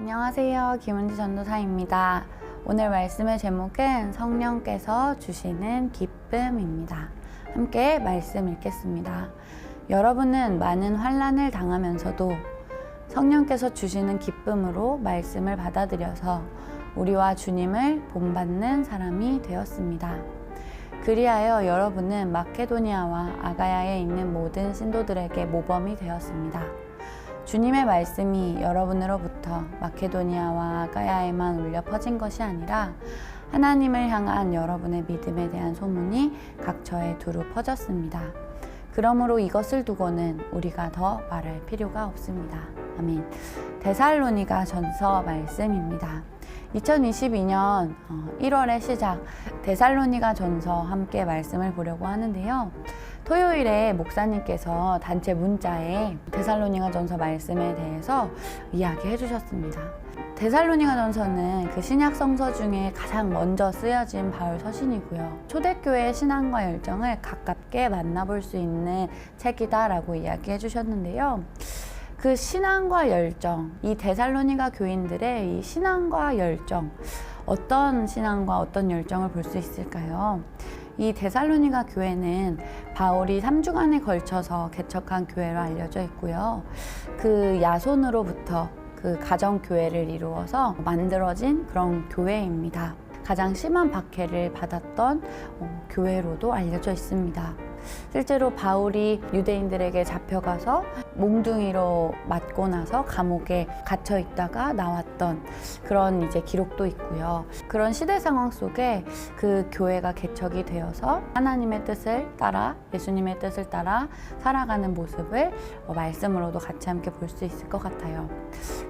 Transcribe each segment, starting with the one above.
안녕하세요. 김은지 전도사입니다. 오늘 말씀의 제목은 성령께서 주시는 기쁨입니다. 함께 말씀 읽겠습니다. 여러분은 많은 환란을 당하면서도 성령께서 주시는 기쁨으로 말씀을 받아들여서 우리와 주님을 본받는 사람이 되었습니다. 그리하여 여러분은 마케도니아와 아가야에 있는 모든 신도들에게 모범이 되었습니다. 주님의 말씀이 여러분으로부터 마케도니아와 아가야에만 울려 퍼진 것이 아니라 하나님을 향한 여러분의 믿음에 대한 소문이 각처에 두루 퍼졌습니다. 그러므로 이것을 두고는 우리가 더 말할 필요가 없습니다. 아멘. 데살로니가 전서 말씀입니다. 2022년 1월의 시작 데살로니가 전서 함께 말씀을 보려고 하는데요. 토요일에 목사님께서 단체 문자에 데살로니가 전서 말씀에 대해서 이야기해 주셨습니다. 데살로니가 전서는 그 신약 성서 중에 가장 먼저 쓰여진 바울 서신이고요. 초대교회의 신앙과 열정을 가깝게 만나볼 수 있는 책이다라고 이야기해 주셨는데요. 그 신앙과 열정, 이 데살로니가 교인들의 이 신앙과 열정, 어떤 신앙과 어떤 열정을 볼 수 있을까요? 이 데살로니가 교회는 바울이 3주간에 걸쳐서 개척한 교회로 알려져 있고요. 그 야손으로부터 그 가정 교회를 이루어서 만들어진 그런 교회입니다. 가장 심한 박해를 받았던 어, 교회로도 알려져 있습니다. 실제로 바울이 유대인들에게 잡혀가서 몽둥이로 맞고 나서 감옥에 갇혀 있다가 나왔던 그런 이제 기록도 있고요. 그런 시대 상황 속에 그 교회가 개척이 되어서 하나님의 뜻을 따라 예수님의 뜻을 따라 살아가는 모습을 어, 말씀으로도 같이 함께 볼 수 있을 것 같아요.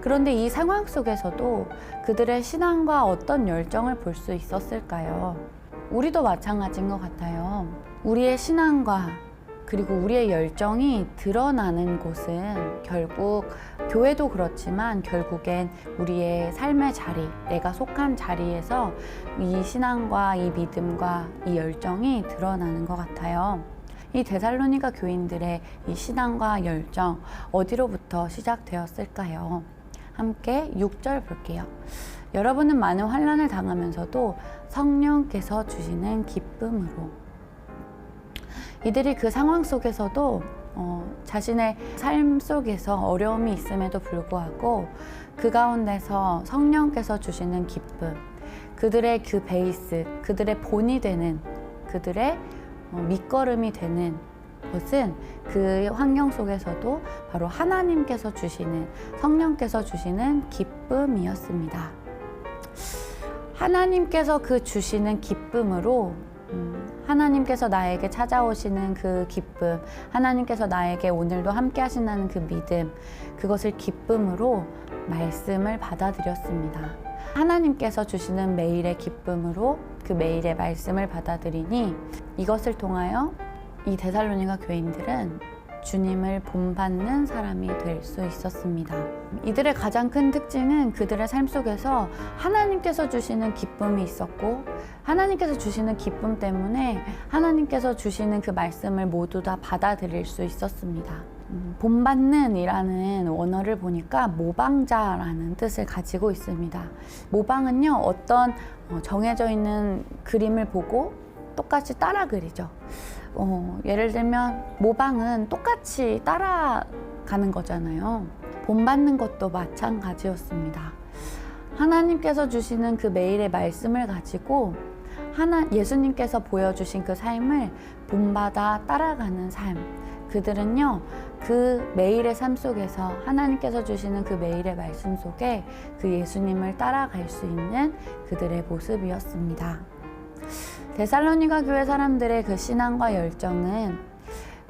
그런데 이 상황 속에서도 그들의 신앙과 어떤 열정을 볼 수 있었을까요? 우리도 마찬가지인 것 같아요. 우리의 신앙과 그리고 우리의 열정이 드러나는 곳은 결국 교회도 그렇지만 결국엔 우리의 삶의 자리, 내가 속한 자리에서 이 신앙과 이 믿음과 이 열정이 드러나는 것 같아요. 이 데살로니가 교인들의 이 신앙과 열정 어디로부터 시작되었을까요? 함께 6절 볼게요. 여러분은 많은 환란을 당하면서도 성령께서 주시는 기쁨으로 이들이 그 상황 속에서도 어, 자신의 삶 속에서 어려움이 있음에도 불구하고 그 가운데서 성령께서 주시는 기쁨, 그들의 그 베이스, 그들의 본이 되는 그들의 어, 밑거름이 되는 것은 그 환경 속에서도 바로 하나님께서 주시는 성령께서 주시는 기쁨이었습니다. 하나님께서 그 주시는 기쁨으로 음, 하나님께서 나에게 찾아오시는 그 기쁨, 하나님께서 나에게 오늘도 함께 하신다는 그 믿음, 그것을 기쁨으로 말씀을 받아들였습니다. 하나님께서 주시는 매일의 기쁨으로 그 매일의 말씀을 받아들이니 이것을 통하여 이 데살로니가 교인들은 주님을 본받는 사람이 될 수 있었습니다. 이들의 가장 큰 특징은 그들의 삶 속에서 하나님께서 주시는 기쁨이 있었고, 하나님께서 주시는 기쁨 때문에 하나님께서 주시는 그 말씀을 모두 다 받아들일 수 있었습니다. 음, 본받는 이라는 원어를 보니까 모방자라는 뜻을 가지고 있습니다. 모방은요, 어떤 어, 정해져 있는 그림을 보고 똑같이 따라 그리죠. 어, 예를 들면 모방은 똑같이 따라가는 거잖아요. 본받는 것도 마찬가지였습니다. 하나님께서 주시는 그 매일의 말씀을 가지고 하나 예수님께서 보여주신 그 삶을 본받아 따라가는 삶. 그들은요, 그 매일의 삶 속에서 하나님께서 주시는 그 매일의 말씀 속에 그 예수님을 따라갈 수 있는 그들의 모습이었습니다. 데살로니가 교회 사람들의 그 신앙과 열정은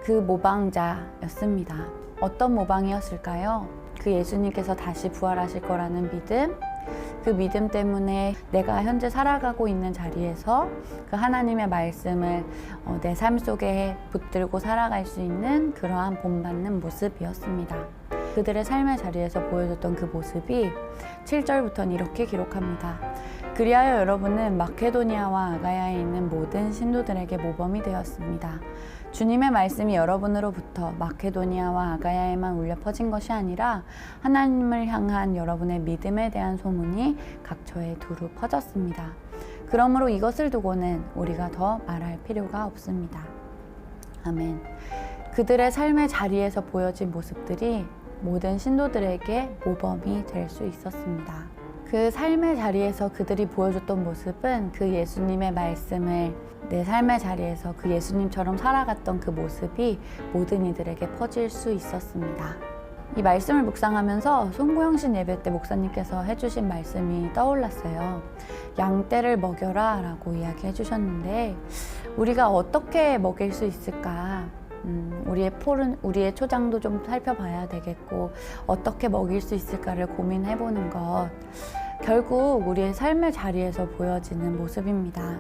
그 모방자였습니다. 어떤 모방이었을까요? 그 예수님께서 다시 부활하실 거라는 믿음, 그 믿음 때문에 내가 현재 살아가고 있는 자리에서 그 하나님의 말씀을 어, 내삶 속에 붙들고 살아갈 수 있는 그러한 본받는 모습이었습니다. 그들의 삶의 자리에서 보여줬던 그 모습이 7절부터는 이렇게 기록합니다. 그리하여 여러분은 마케도니아와 아가야에 있는 모든 신도들에게 모범이 되었습니다. 주님의 말씀이 여러분으로부터 마케도니아와 아가야에만 울려 퍼진 것이 아니라 하나님을 향한 여러분의 믿음에 대한 소문이 각처에 두루 퍼졌습니다. 그러므로 이것을 두고는 우리가 더 말할 필요가 없습니다. 아멘. 그들의 삶의 자리에서 보여진 모습들이 모든 신도들에게 모범이 될 수 있었습니다. 그 삶의 자리에서 그들이 보여줬던 모습은 그 예수님의 말씀을 내 삶의 자리에서 그 예수님처럼 살아갔던 그 모습이 모든 이들에게 퍼질 수 있었습니다. 이 말씀을 묵상하면서 송구영신 예배 때 목사님께서 해주신 말씀이 떠올랐어요. 양떼를 먹여라 라고 이야기해 주셨는데, 우리가 어떻게 먹일 수 있을까? 음, 우리의 폴은, 우리의 초장도 좀 살펴봐야 되겠고, 어떻게 먹일 수 있을까를 고민해 보는 것. 결국 우리의 삶의 자리에서 보여지는 모습입니다.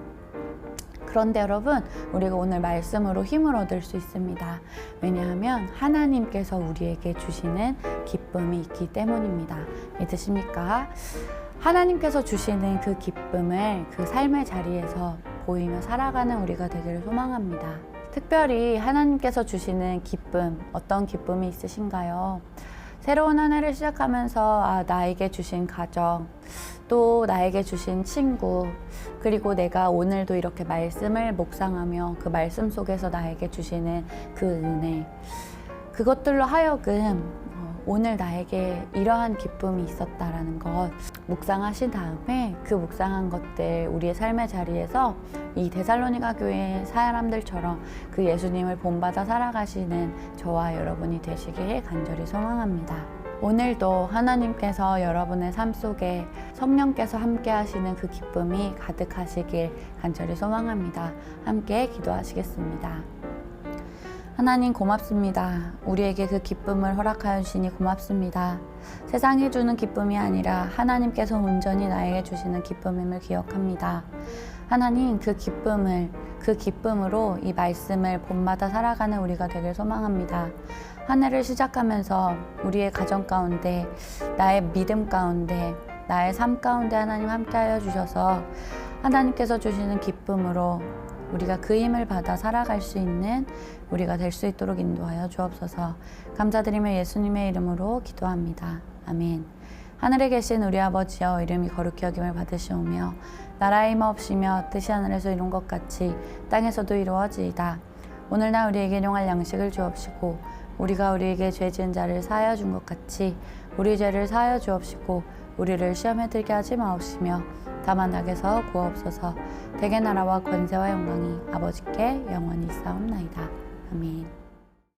그런데 여러분, 우리가 오늘 말씀으로 힘을 얻을 수 있습니다. 왜냐하면 하나님께서 우리에게 주시는 기쁨이 있기 때문입니다. 믿으십니까? 하나님께서 주시는 그 기쁨을 그 삶의 자리에서 보이며 살아가는 우리가 되기를 소망합니다. 특별히 하나님께서 주시는 기쁨, 어떤 기쁨이 있으신가요? 새로운 한 해를 시작하면서 아, 나에게 주신 가정, 또 나에게 주신 친구, 그리고 내가 오늘도 이렇게 말씀을 묵상하며 그 말씀 속에서 나에게 주시는 그 은혜, 그것들로 하여금 어, 오늘 나에게 이러한 기쁨이 있었다라는 것 묵상하신 다음에 그 묵상한 것들 우리의 삶의 자리에서 이 데살로니가 교회 사람들처럼 그 예수님을 본받아 살아가시는 저와 여러분이 되시길 간절히 소망합니다. 오늘도 하나님께서 여러분의 삶 속에 성령께서 함께 하시는 그 기쁨이 가득하시길 간절히 소망합니다. 함께 기도하시겠습니다. 하나님 고맙습니다. 우리에게 그 기쁨을 허락하여 주시니 고맙습니다. 세상이 주는 기쁨이 아니라 하나님께서 온전히 나에게 주시는 기쁨임을 기억합니다. 하나님 그 기쁨을 그 기쁨으로 이 말씀을 본마다 살아가는 우리가 되길 소망합니다. 한 해를 시작하면서 우리의 가정 가운데 나의 믿음 가운데 나의 삶 가운데 하나님 함께하여 주셔서 하나님께서 주시는 기쁨으로 우리가 그 힘을 받아 살아갈 수 있는 우리가 될 수 있도록 인도하여 주옵소서. 감사드리며 예수님의 이름으로 기도합니다. 아멘. 하늘에 계신 우리 아버지여 이름이 거룩히 여김을 받으시오며 나라의 힘 없이며 뜻이 하늘에서 이룬 것 같이 땅에서도 이루어지이다. 오늘날 우리에게 용할 양식을 주옵시고 우리가 우리에게 죄 지은 자를 사하여 준 것 같이 우리 죄를 사하여 주옵시고 우리를 시험에 들게 하지 마옵시며 다만 악에서 구하옵소서 대개 나라와 권세와 영광이 아버지께 영원히 있사옵나이다. 아멘.